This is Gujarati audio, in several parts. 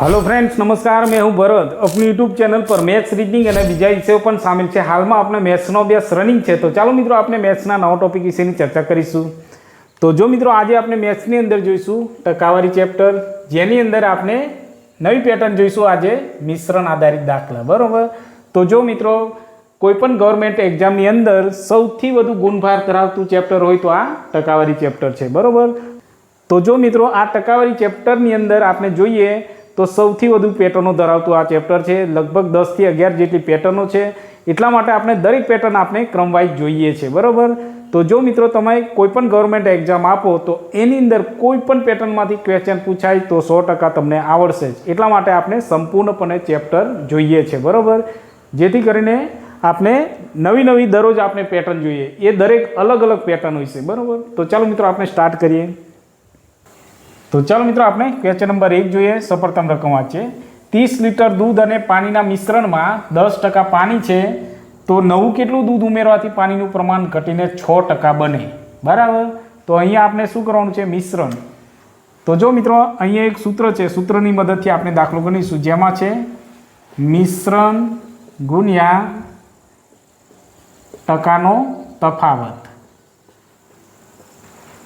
હલો ફ્રેન્ડ્સ નમસ્કાર. મેં હું ભરત. આપણી યુટ્યુબ ચેનલ પર મેથ્સ રીડિંગ અને બીજા વિષયો પણ સામેલ છે. હાલમાં આપણે મેથ્સનો અભ્યાસ રનિંગ છે. તો ચાલો મિત્રો આપણે મેથ્સના નવા ટોપિક વિશેની ચર્ચા કરીશું. તો જો મિત્રો આજે આપણે મેથ્સની અંદર જોઈશું ટકાવારી ચેપ્ટર જેની અંદર આપણે નવી પેટર્ન જોઈશું આજે મિશ્રણ આધારિત દાખલા. બરાબર? તો જો મિત્રો, કોઈપણ ગવર્મેન્ટ એક્ઝામની અંદર સૌથી વધુ ગુણભાર ધરાવતું ચેપ્ટર હોય તો આ ટકાવારી ચેપ્ટર છે. બરાબર? તો જો મિત્રો, આ ટકાવારી ચેપ્ટરની અંદર આપણે જોઈએ તો સૌથી વધુ પેટર્નો ધરાવતું આ ચેપ્ટર છે. લગભગ દસથી અગિયાર જેટલી પેટર્નો છે. એટલા માટે આપણે દરેક પેટર્ન આપણે ક્રમવાઇઝ જોઈએ છે. બરાબર? તો જો મિત્રો તમે કોઈ પણ ગવર્મેન્ટ એક્ઝામ આપો, તો એની અંદર કોઈ પણ પેટર્નમાંથી ક્વેશ્ચન પૂછાય તો સો ટકા તમને આવડશે જ. એટલા માટે આપણે સંપૂર્ણપણે ચેપ્ટર જોઈએ છે. બરાબર? જેથી કરીને આપણે નવી નવી દરરોજ આપણે પેટર્ન જોઈએ. એ દરેક અલગ અલગ પેટર્ન હોય છે. બરાબર? તો ચાલો મિત્રો આપણે સ્ટાર્ટ કરીએ. તો ચાલો મિત્રો આપણે ક્વેશ્ચન નંબર એક જોઈએ. સફળતમ રકમ વાંચીએ. ત્રીસ લીટર દૂધ અને પાણીના મિશ્રણમાં દસ ટકા પાણી છે તો નવું કેટલું દૂધ ઉમેરવાથી પાણીનું પ્રમાણ ઘટીને છ ટકા બને? બરાબર? તો અહીંયા આપણે શું કરવાનું છે? મિશ્રણ. તો જો મિત્રો, અહીંયા એક સૂત્ર છે. સૂત્રની મદદથી આપણે દાખલો ગણીશું જેમાં છે, મિશ્રણ ગુણ્યા ટકાનો તફાવત.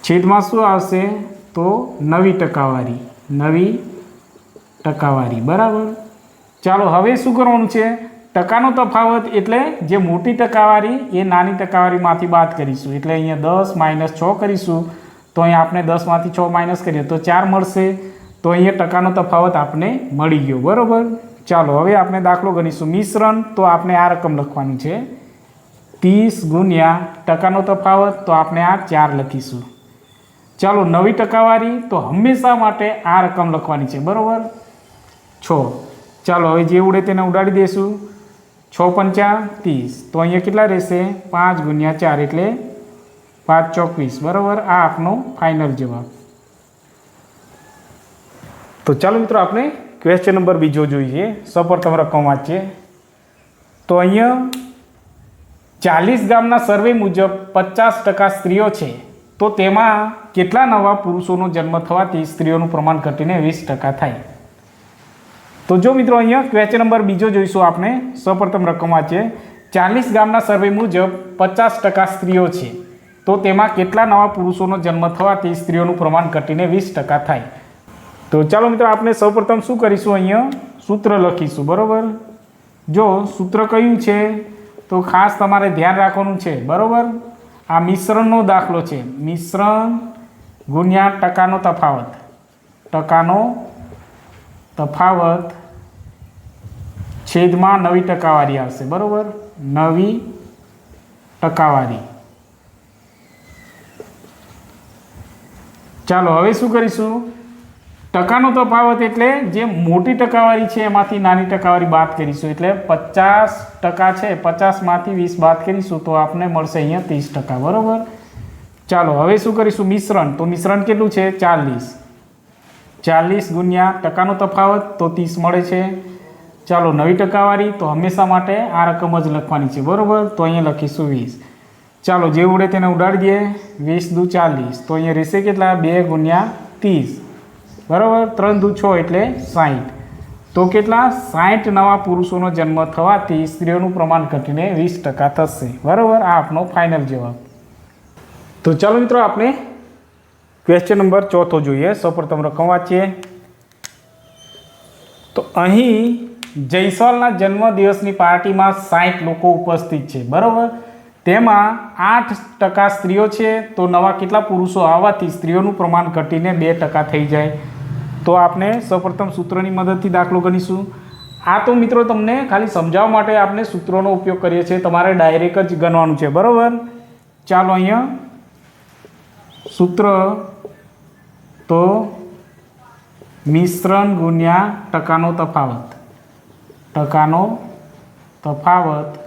છેદમાં શું આવશે? તો નવી ટકાવારી નવી ટકાવારી, બરાબર? ચાલો, હવે શું કરવાનું છે? ટકાનો તફાવત એટલે જે મોટી ટકાવારી, એ નાની ટકાવારીમાંથી બાદ કરીશું. એટલે અહીંયા દસ માઇનસ છ કરીશું. તો અહીંયા આપણે દસમાંથી છ માઇનસ કરીએ, તો ચાર મળશે. તો અહીંયા ટકાનો તફાવત આપણે મળી ગયો, બરાબર? ચાલો, હવે આપણે દાખલો ગણીશું. મિશ્રણ, તો આપણે આ રકમ લખવાની છે. ત્રીસ ગુણ્યા ટકાનો તફાવત, તો આપણે આ ચાર લખીશું. ચાલો નવી ટકાવારી તો હંમેશા માટે આ રકમ લખવાની છે, બરાબર? છ. ચાલો હવે જે ઉડે તેને ઉડાડી દઈશું છ પંચા ત્રીસ. તો અહીંયા કેટલા રહેશે? પાંચ ગુણ્યા ચાર એટલે પાંચ ચોવીસ બરાબર? આ આપનો ફાઇનલ જવાબ. તો ચાલો મિત્રો, આપણે ક્વેશ્ચન નંબર બીજો જોઈએ. સફળતમ રકમ વાંચીએ. તો અહીંયા ચાલીસ ગામના સર્વે મુજબ પચાસ ટકા સ્ત્રીઓ છે. તો તેમાં કેટલા નવા પુરુષોનો જન્મ થવાથી સ્ત્રીઓનું પ્રમાણ ઘટીને વીસ ટકા થાય. તો જો મિત્રો અહીંયા ક્વેશ્ચન નંબર બીજો જોઈશું આપણે. સૌપ્રથમ રકમ વાંચીએ ચાલીસ ગામના સર્વે મુજબ પચાસ ટકા સ્ત્રીઓ છે. તો તેમાં કેટલા નવા પુરુષોનો જન્મ થવાથી સ્ત્રીઓનું પ્રમાણ ઘટીને વીસ ટકા થાય. તો ચાલો મિત્રો આપણે સૌપ્રથમ શું કરીશું અહીંયા? સૂત્ર લખીશું, બરાબર? જો સૂત્ર કયું છે? તો ખાસ તમારે ધ્યાન રાખવાનું છે, બરાબર? આ મિશ્રણનો દાખલો છે. મિશ્રણ ગુણ્યા ટકાનો તફાવત. ટકાનો તફાવત છેદમાં નવી ટકાવારી આવશે. બરાબર? નવી ટકાવારી. ચાલો, હવે શું કરીશું? ટકાનો તફાવત એટલે જે મોટી ટકાવારી છે એમાંથી નાની ટકાવારી બાદ કરીશું. એટલે પચાસ ટકા છે, પચાસમાંથી વીસ બાદ કરીશું તો આપને મળશે અહીંયા ત્રીસ ટકા, બરાબર? ચાલો, હવે શું કરીશું? મિશ્રણ. તો મિશ્રણ કેટલું છે? ચાલીસ. ચાલીસ ગુણ્યા ટકાનો તફાવત તો ત્રીસ મળે છે. ચાલો, નવી ટકાવારી તો હંમેશા માટે આ રકમ જ લખવાની છે, બરાબર? તો અહીંયા લખીશું વીસ. ચાલો, જે ઉડે તેને ઉડાડી દઈએ. વીસ દુ ચાલીસ. તો અહીંયા રહેશે કેટલા? બે ગુણ્યા ત્રીસ. બરાબર? ત્રણ દુ છ એટલે સાઠ તો કેટલા? સાઠ નવા પુરુષોનો જન્મ થવાથી સ્ત્રીઓનું પ્રમાણ ઘટીને વીસ ટકા થશે. બરાબર? આ આપનો ફાઇનલ જવાબ. તો ચાલો મિત્રો, આપણે ક્વેશ્ચન નંબર ચોથો જોઈએ. સૌપ્રથમ રકમ વાંચીએ. તો અહીં જયસ્વાલના જન્મદિવસની પાર્ટીમાં સાઠ લોકો ઉપસ્થિત છે. બરાબર? તેમાં આઠ ટકા સ્ત્રીઓ છે, તો નવા કેટલા પુરુષો આવવાથી સ્ત્રીઓનું પ્રમાણ ઘટીને બે ટકા થઈ જાય. તો આપણે સૌપ્રથમ સૂત્રની મદદથી દાખલો ગણીશું. આ તો મિત્રો તમને ખાલી સમજાવવા માટે આપણે સૂત્રોનો ઉપયોગ કરીએ છીએ. તમારે ડાયરેક્ટ જ ગણવાનું છે, બરાબર? ચાલો અહીંયા સૂત્ર. તો મિશ્રણ ગુણ્યા ટકાનો તફાવત. ટકાનો તફાવત.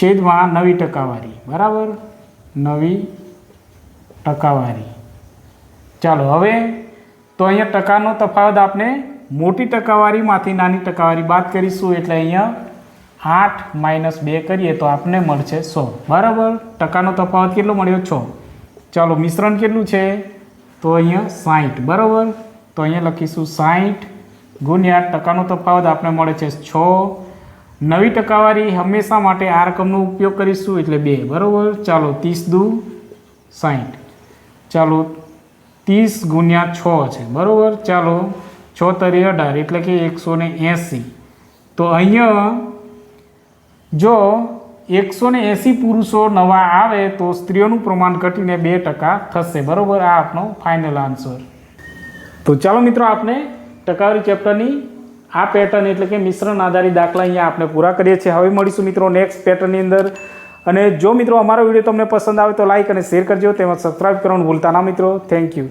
છેદમાં નવી ટકાવારી. બરાબર? નવી ટકાવારી. ચાલો, હવે તો અહીંયા ટકાનો તફાવત આપણે મોટી ટકાવારીમાંથી નાની ટકાવારી બાદ કરીશું, એટલે અહીંયા આઠ માઇનસ બે કરીએ તો આપને મળશે સો. બરાબર? ટકાનો તફાવત કેટલો મળ્યો? છ. ચાલો, મિશ્રણ કેટલું છે? તો અહીંયા સાઠ બરાબર? તો અહીંયા લખીશું સાહીઠ ગુણ્યા ટકાનો તફાવત આપણે મળે છે છ. નવી ટકાવારી હંમેશા માટે આ રકમનો ઉપયોગ કરીશું એટલે બે, બરાબર? ચાલો, ત્રીસ દુ સાહીઠ ચાલો, ત્રીસ ગુણ્યા છ છે, બરાબર? ચાલો, છ તરી અઢાર, એટલે કે એકસો ને એંસી. તો અહીંયા જો એકસો ને એંસી પુરુષો નવા આવે તો સ્ત્રીઓનું પ્રમાણ ઘટીને બે ટકા થશે, બરાબર? આ આપનો ફાઇનલ આન્સર તો ચાલો મિત્રો આપણે ટકાવારી ચેપ્ટરની આ પેટર્ન એટલે કે મિશ્રણ આધારિત દાખલા અહીંયા આપણે પૂરા કરીએ છીએ. હવે મળીશું મિત્રો નેક્સ્ટ પેટર્નની અંદર. અને જો મિત્રો અમારો વીડિયો તમને પસંદ આવે તો લાઈક અને શેર કરજો. તેમજ સબસ્ક્રાઈબ કરવાનું ભૂલતા ના મિત્રો. Thank you